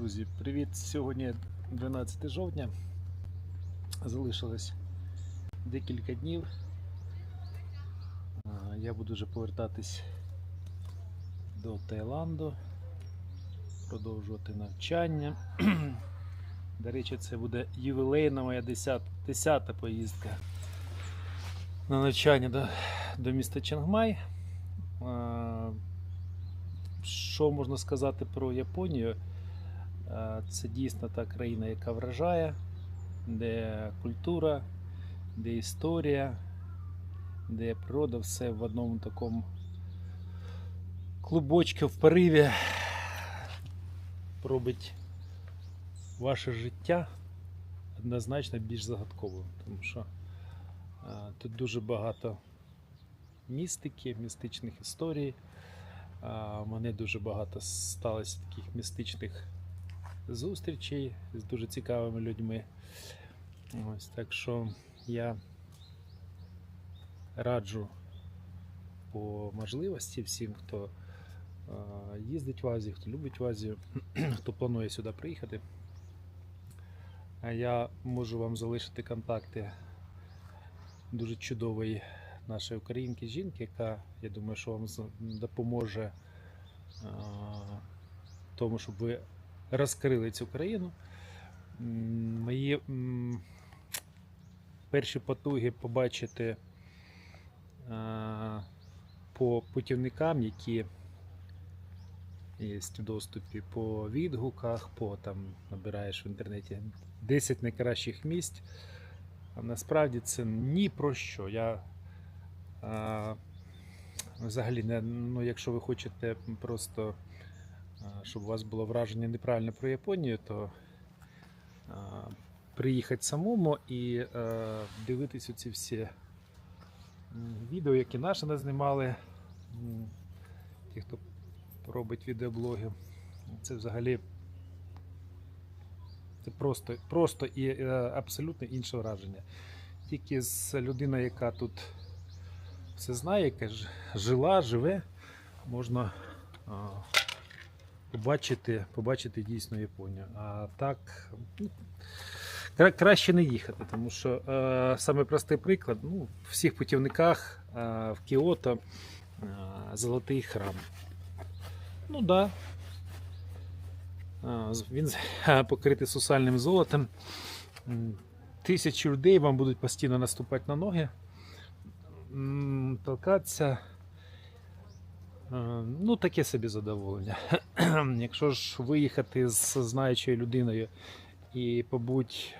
Друзі, привіт! Сьогодні 12 жовтня. Залишилось декілька днів. Я буду вже повертатись до Таїланду, продовжувати навчання. До речі, це буде ювілейна моя 10, 10 поїздка на навчання до, до міста Чангмай. Що можна сказати про Японію? Е, Це дійсно та країна, яка вражає, де культура, де історія, де природа, все в одному такому клубочку в пориві робить ваше життя однозначно більш загадковим, тому що е, тут дуже багато містики, містичних історій. У мене дуже багато сталося таких містичних зустрічей з дуже цікавими людьми. Ось так що я раджу по можливості всім, хто їздить в Азію, хто любить в Азію, хто планує сюди приїхати. Я можу вам залишити контакти дуже чудової нашої українки жінки, яка, я думаю, що вам допоможе тому, щоб ви розкрили цю країну. Мої перші потуги побачити е, по путівникам, які є в доступі по відгуках, по там набираєш в інтернеті 10 найкращих місць. А насправді це ні про що. Я е, взагалі не, ну, якщо ви хочете просто а, щоб у вас було враження неправильне про Японію, то приїхати самому і е, дивитись оці всі відео, які наші не знімали, ті, хто робить відеоблоги. Це взагалі це просто, просто і е, абсолютно інше враження. Тільки з людиною, яка тут все знає, яка жила, живе, можна. Побачити, побачити дійсно Японію. А так ну, краще не їхати, тому що е, саме простий приклад, ну, в всіх путівниках е, в Кіото е, золотий храм. Ну. Да. Е, Він покритий сусальним золотом. Тисячі людей вам будуть постійно наступати на ноги, толкатися. Е, Ну, таке собі задоволення. Якщо ж виїхати з знаючою людиною і побуть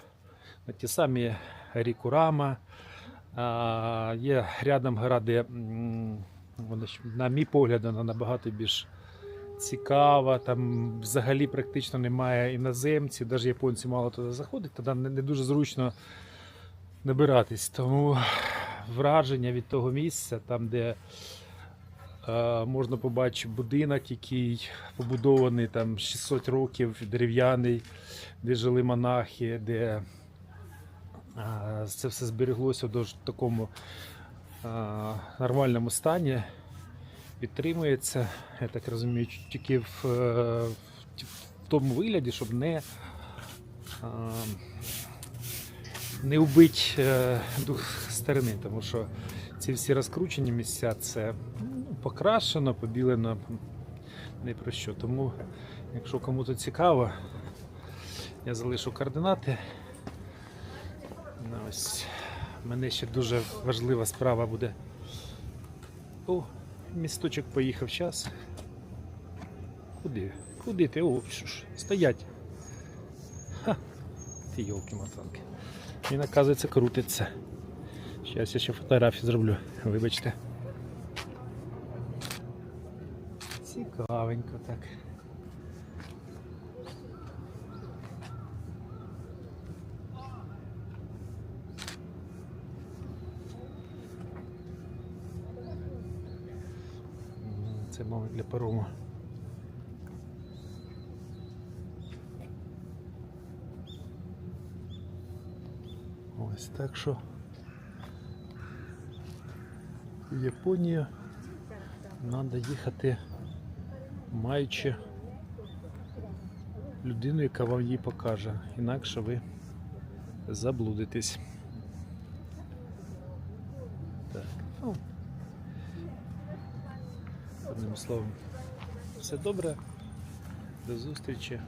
на ті самі Рікурама, є рядом гора, де, на мій погляд, вона набагато більш цікава. Там взагалі практично немає іноземців, навіть японці мало туди заходять, тоді не, дуже зручно набиратись. Тому враження від того місця, там, де Можна побачити будинок, який побудований там 600 років, дерев'яний, де жили монахи, де е, це все збереглося в такому е, нормальному стані. Підтримується, я так розумію, тільки в, е, в тому вигляді, щоб не, е, не вбить е, дух старини, тому що ці всі розкручені місця це ну, покрашено, побілено не про що. Тому, якщо кому-то цікаво, я залишу координати. Ну, Ось. Мене ще дуже важлива справа буде. О, місточок поїхав час. Куди? Куди ти? О, що ж, стоять. Ха, ти йолки-мотанки. Він, оказується, крутиться. Зараз я ще фотографію зроблю, вибачте. Цікавенько так. Це, мабуть, для парому. Ось так що. в Японію треба їхати маючи людину, яка вам її покаже. Інакше ви заблудитесь. Так, ну, одним словом, все добре. До зустрічі.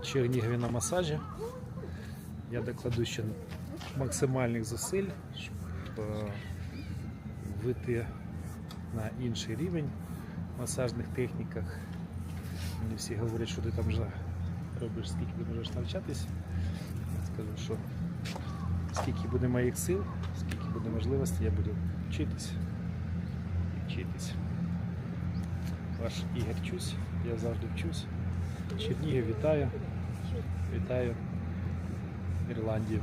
в Чернігові на масажі. Я докладу ще максимальних зусиль, щоб е, вийти на інший рівень масажних техніках. Мені всі говорять, що ти там вже робиш, скільки ти можеш навчатись. Я скажу, що скільки буде моїх сил, скільки буде можливостей, я буду вчитись і вчитись. Ваш Ігор Чусь, я завжди вчусь. Чернігів вітаю. Вітаю Ірландію.